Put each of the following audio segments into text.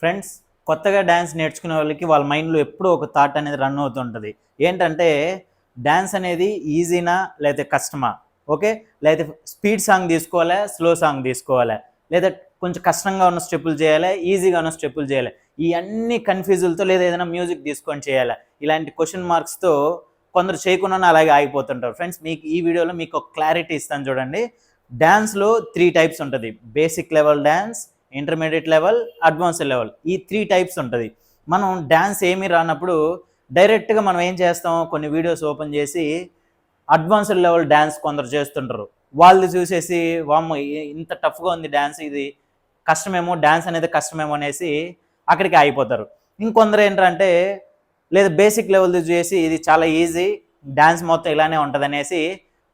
Friends కొత్తగా dance నేర్చుకునే వాళ్ళకి వాళ్ళ మైండ్లో ఎప్పుడూ ఒక థాట్ అనేది రన్ అవుతుంటుంది. ఏంటంటే డ్యాన్స్ అనేది ఈజీనా లేకపోతే కష్టమా? ఓకే? లేదా స్పీడ్ సాంగ్ తీసుకోవాలా? స్లో సాంగ్ తీసుకోవాలా? లేదా కొంచెం కష్టంగా ఉన్న స్టెప్పులు చేయాలా? ఈజీగా ఉన్న స్టెప్పులు చేయాలి? ఈ అన్ని కన్ఫ్యూజులతో లేదా ఏదైనా మ్యూజిక్ తీసుకొని చేయాలా? ఇలాంటి క్వశ్చన్ మార్క్స్తో కొందరు చేయకుండా అలాగే ఆగిపోతుంటారు. ఫ్రెండ్స్ మీకు ఈ వీడియోలో మీకు ఒక క్లారిటీ ఇస్తాను చూడండి. డ్యాన్స్లో త్రీ టైప్స్ ఉంటుంది. Basic level dance intermediate level advanced level ఈ త్రీ టైప్స్ ఉంటుంది. మనం డ్యాన్స్ ఏమీ రానప్పుడు డైరెక్ట్గా మనం ఏం చేస్తాం? కొన్ని వీడియోస్ ఓపెన్ చేసి అడ్వాన్స్డ్ లెవెల్ డ్యాన్స్ కొందరు చేస్తుంటారు. వాళ్ళు చూసేసి వామ్మ ఇంత టఫ్గా ఉంది డ్యాన్స్ ఇది. కష్టమేమో డ్యాన్స్ అనేది కష్టమేమో అనేసి అక్కడికి ఆగిపోతారు. ఇంకొందరు ఏంటంటే లేదా బేసిక్ లెవెల్ చేసి ఇది చాలా ఈజీ డ్యాన్స్ మొత్తం ఇలానే ఉంటుంది అనేసి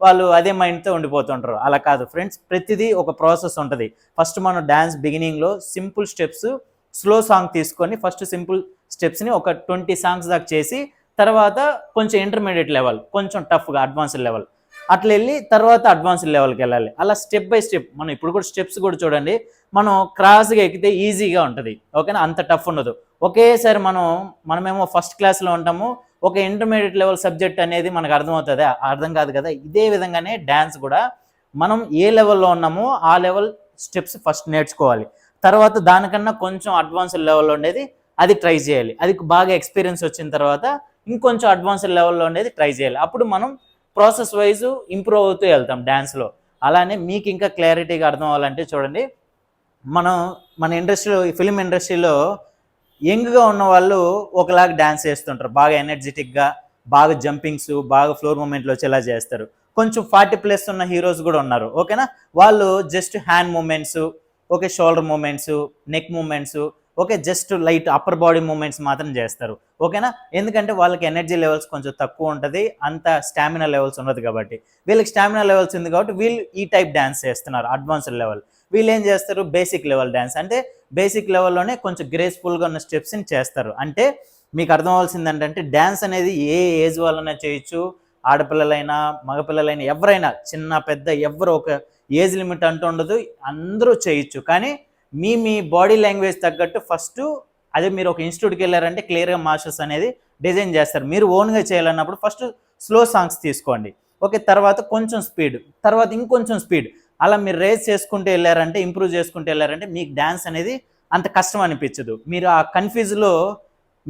వాళ్ళు అదే మైండ్తో ఉండిపోతుంటారు. అలా కాదు ఫ్రెండ్స్ ప్రతిదీ ఒక ప్రాసెస్ ఉంటుంది. ఫస్ట్ మనం డ్యాన్స్ బిగినింగ్లో సింపుల్ స్టెప్స్ స్లో సాంగ్ తీసుకొని ఫస్ట్ సింపుల్ స్టెప్స్ని ఒక ట్వంటీ సాంగ్స్ దాకా చేసి తర్వాత కొంచెం ఇంటర్మీడియట్ లెవెల్ కొంచెం టఫ్గా అడ్వాన్స్డ్ లెవెల్ అట్లా వెళ్ళి తర్వాత అడ్వాన్స్డ్ లెవెల్కి వెళ్ళాలి. అలా స్టెప్ బై స్టెప్ మనం ఇప్పుడు కూడా స్టెప్స్ కూడా చూడండి మనం క్రాస్గా ఎక్కితే ఈజీగా ఉంటుంది. ఓకేనా? అంత టఫ్ ఉండదు. ఒకేసారి మనం మనమేమో ఫస్ట్ క్లాస్లో ఉంటాము ఒక ఇంటర్మీడియట్ లెవెల్ సబ్జెక్ట్ అనేది మనకు అర్థమవుతుంది. అర్థం కాదు కదా? ఇదే విధంగానే డ్యాన్స్ కూడా మనం ఏ లెవెల్లో ఉన్నామో ఆ లెవెల్ స్టెప్స్ ఫస్ట్ నేర్చుకోవాలి. తర్వాత దానికన్నా కొంచెం అడ్వాన్స్డ్ లెవెల్లో ఉండేది అది ట్రై చేయాలి. అది బాగా ఎక్స్పీరియన్స్ వచ్చిన తర్వాత ఇంకొంచెం అడ్వాన్స్డ్ లెవెల్లో ఉండేది ట్రై చేయాలి. అప్పుడు మనం ప్రాసెస్ వైజ్ ఇంప్రూవ్ అవుతూ వెళ్తాం డ్యాన్స్లో అలానే మీకు ఇంకా క్లారిటీగా అర్థం అవ్వాలంటే చూడండి. మనం మన ఇండస్ట్రీలో ఫిలిం ఇండస్ట్రీలో యంగ్గా ఉన్న వాళ్ళు ఒకలాగా డ్యాన్స్ చేస్తుంటారు. బాగా ఎనర్జెటిక్గా బాగా జంపింగ్స్ బాగా ఫ్లోర్ మూమెంట్లు వచ్చేలా చేస్తారు. కొంచెం ఫార్టీ ప్లస్ ఉన్న హీరోస్ కూడా ఉన్నారు. ఓకేనా? వాళ్ళు just hand movements okay shoulder movements neck movements okay just light upper body movements మాత్రం చేస్తారు. ఓకేనా? ఎందుకంటే వాళ్ళకి ఎనర్జీ లెవెల్స్ కొంచెం తక్కువ ఉంటుంది. అంత స్టామినా లెవెల్స్ ఉండదు కాబట్టి. వీళ్ళకి స్టామినా లెవెల్స్ ఉంది కాబట్టి వీళ్ళు ఈ టైప్ డ్యాన్స్ చేస్తున్నారు. Advanced level. వీళ్ళు ఏం చేస్తారు? బేసిక్ లెవెల్ డ్యాన్స్ అంటే బేసిక్ లెవెల్లోనే కొంచెం గ్రేస్ఫుల్గా ఉన్న స్టెప్స్ని చేస్తారు. అంటే మీకు అర్థం అవ్వాల్సింది ఏంటంటే డ్యాన్స్ అనేది ఏ ఏజ్ వాళ్ళైనా చేయొచ్చు. ఆడపిల్లలైనా మగపిల్లలైనా ఎవరైనా చిన్న పెద్ద ఎవరు ఒక ఏజ్ లిమిట్ అంటూ ఉండదు. అందరూ చేయొచ్చు. కానీ మీ మీ బాడీ లాంగ్వేజ్ తగ్గట్టు ఫస్ట్ అదే మీరు ఒక ఇన్స్టిట్యూట్కి వెళ్ళారంటే క్లియర్గా మాస్టర్స్ అనేది డిజైన్ చేస్తారు. మీరు ఓన్గా చేయాలన్నప్పుడు ఫస్ట్ స్లో సాంగ్స్ తీసుకోండి. ఓకే తర్వాత కొంచెం స్పీడ్ తర్వాత ఇంకొంచెం స్పీడ్ అలా మీరు రేస్ చేసుకుంటూ వెళ్ళారంటే ఇంప్రూవ్ చేసుకుంటూ వెళ్ళారంటే మీకు డ్యాన్స్ అనేది అంత కష్టం అనిపించదు. మీరు ఆ కన్ఫ్యూజ్లో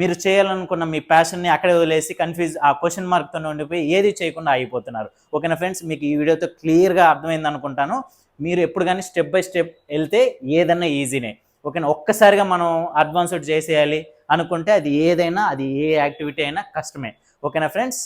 మీరు చేయాలనుకున్న మీ ప్యాషన్ని అక్కడే వదిలేసి కన్ఫ్యూజ్ ఆ క్వశ్చన్ మార్క్తో ఉండిపోయి ఏది చేయకుండా అయిపోతున్నారు ఓకేనా ఫ్రెండ్స్ మీకు ఈ వీడియోతో క్లియర్గా అర్థమైంది అనుకుంటాను. మీరు ఎప్పుడు కానీ స్టెప్ బై స్టెప్ వెళ్తే ఏదన్నా ఈజీనే ఓకేనా? ఒక్కసారిగా మనం అడ్వాన్స్డ్ చేసేయాలి అనుకుంటే అది ఏదైనా అది ఏ యాక్టివిటీ అయినా కష్టమే. ఓకేనా ఫ్రెండ్స్